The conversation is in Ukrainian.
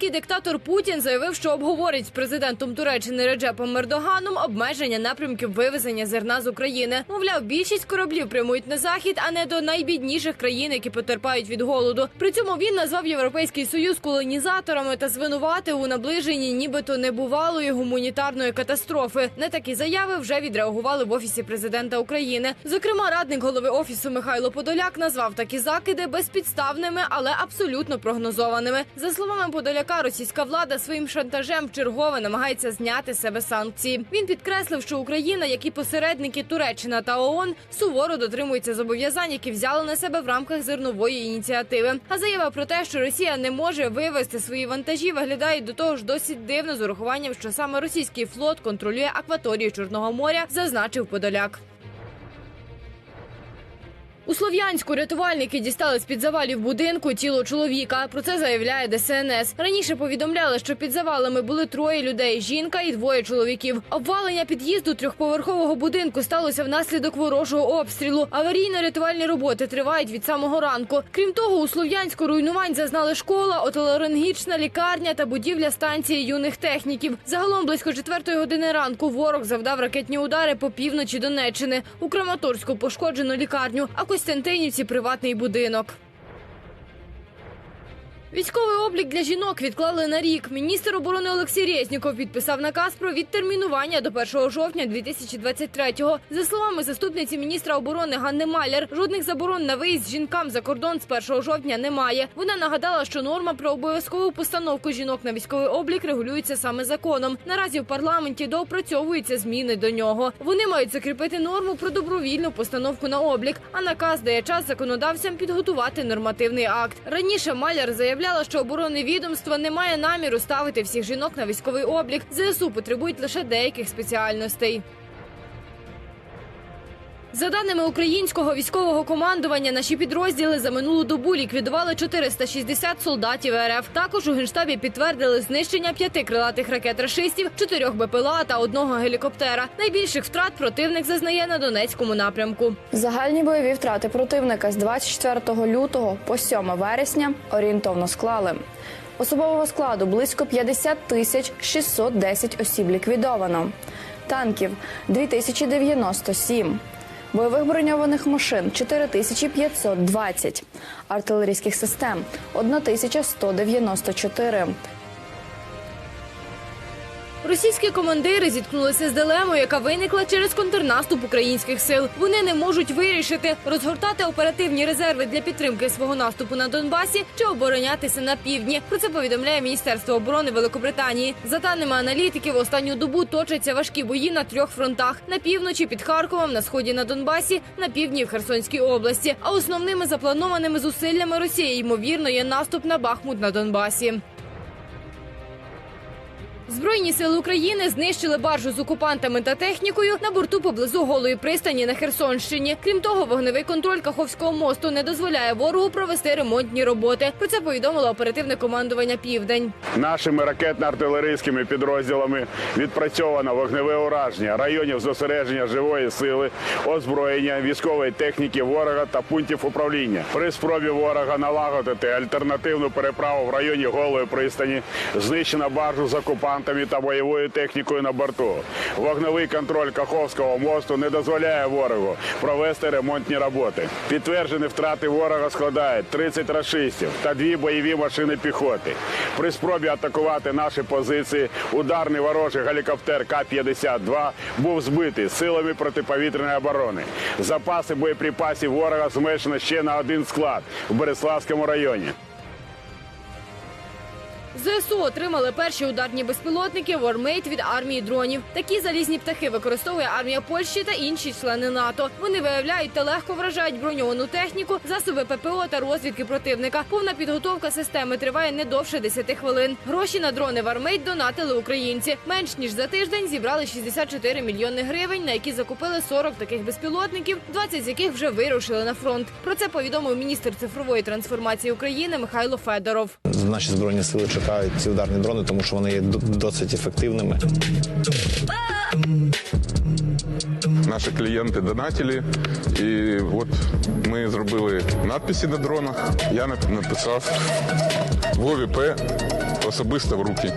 Російський диктатор Путін заявив, що обговорить з президентом Туреччини Реджепом Мердоганом обмеження напрямків вивезення зерна з України. Мовляв, більшість кораблів прямують на захід, а не до найбідніших країн, які потерпають від голоду. При цьому він назвав Європейський союз колонізаторами та звинуватив у наближенні, нібито небувалої гуманітарної катастрофи. На такі заяви вже відреагували в офісі президента України. Зокрема, радник голови офісу Михайло Подоляк назвав такі закиди безпідставними, але абсолютно прогнозованими. За словами Подоляка, російська влада своїм шантажем вчергове намагається зняти себе санкції. Він підкреслив, що Україна, як і посередники Туреччина та ООН, суворо дотримується зобов'язань, які взяли на себе в рамках зернової ініціативи. А заява про те, що Росія не може вивезти свої вантажі, виглядає до того ж досить дивно з урахуванням, що саме російський флот контролює акваторію Чорного моря, зазначив Подоляк. У Слов'янську рятувальники дістали з під завалів будинку тіло чоловіка. Про це заявляє ДСНС. Раніше повідомляли, що під завалами були троє людей: жінка і двоє чоловіків. Обвалення під'їзду трьохповерхового будинку сталося внаслідок ворожого обстрілу. Аварійно-рятувальні роботи тривають від самого ранку. Крім того, у Слов'янську руйнувань зазнали школа, отоларингічна лікарня та будівля станції юних техніків. Загалом близько четвертої години ранку ворог завдав ракетні удари по півночі Донеччини. У Краматорську пошкоджено лікарню, а Костянтинівці приватний будинок. Військовий облік для жінок відклали на рік. Міністр оборони Олексій Резніков підписав наказ про відтермінування до 1 жовтня 2023-го. За словами заступниці міністра оборони Ганни Маляр, жодних заборон на виїзд жінкам за кордон з 1 жовтня немає. Вона нагадала, що норма про обов'язкову постановку жінок на військовий облік регулюється саме законом. Наразі в парламенті доопрацьовуються зміни до нього. Вони мають закріпити норму про добровільну постановку на облік. А наказ дає час законодавцям підготувати нормативний акт. Раніше Маляр заявляла, що оборонне відомство не має наміру ставити всіх жінок на військовий облік. ЗСУ потребують лише деяких спеціальностей. За даними українського військового командування, наші підрозділи за минулу добу ліквідували 460 солдатів РФ. Також у генштабі підтвердили знищення п'яти крилатих ракет рашистів, чотирьох БПЛА та одного гелікоптера. Найбільших втрат противник зазнає на Донецькому напрямку. Загальні бойові втрати противника з 24 лютого по 7 вересня орієнтовно склали. Особового складу близько 50 тисяч 610 осіб ліквідовано. Танків 2097. Бойових броньованих машин 4520. Артилерійських систем 1194. Російські командири зіткнулися з дилемою, яка виникла через контрнаступ українських сил. Вони не можуть вирішити розгортати оперативні резерви для підтримки свого наступу на Донбасі чи оборонятися на півдні. Про це повідомляє Міністерство оборони Великобританії. За даними аналітиків, останню добу точаться важкі бої на трьох фронтах: на півночі під Харковом, на сході на Донбасі, на півдні в Херсонській області. А основними запланованими зусиллями Росії ймовірно є наступ на Бахмут на Донбасі. Збройні сили України знищили баржу з окупантами та технікою на борту поблизу голої пристані на Херсонщині. Крім того, вогневий контроль Каховського мосту не дозволяє ворогу провести ремонтні роботи. Про це повідомило оперативне командування Південь. Нашими ракетно-артилерійськими підрозділами відпрацьовано вогневе ураження районів зосередження живої сили, озброєння, військової техніки ворога та пунктів управління. При спробі ворога налагодити альтернативну переправу в районі голої пристані знищено баржу з окупантами та бойовою технікою на борту. Вогневий контроль Каховського мосту не дозволяє ворогу провести ремонтні роботи. Підтверджені втрати ворога складають 30 рашистів та дві бойові машини піхоти. При спробі атакувати наші позиції ударний ворожий гелікоптер К-52 був збитий силами протиповітряної оборони. Запаси боєприпасів ворога зменшено ще на один склад в Береславському районі. ЗСУ отримали перші ударні безпілотники Вормейт від армії дронів. Такі залізні птахи використовує армія Польщі та інші члени НАТО. Вони виявляють та легко вражають броньовану техніку, засоби ППО та розвідки противника. Повна підготовка системи триває не довше 10 хвилин. Гроші на дрони Вармейт донатили українці. Менш ніж за тиждень зібрали 64 мільйони гривень, на які закупили 40 таких безпілотників, 20 з яких вже вирушили на фронт. Про це повідомив міністр цифрової трансформації України Михайло Федоров. Наші збройні сили чекають ці ударні дрони, тому що вони є досить ефективними. Наші клієнти донатили. І от ми зробили надписи на дронах. Я написав Вові П особисто в руки.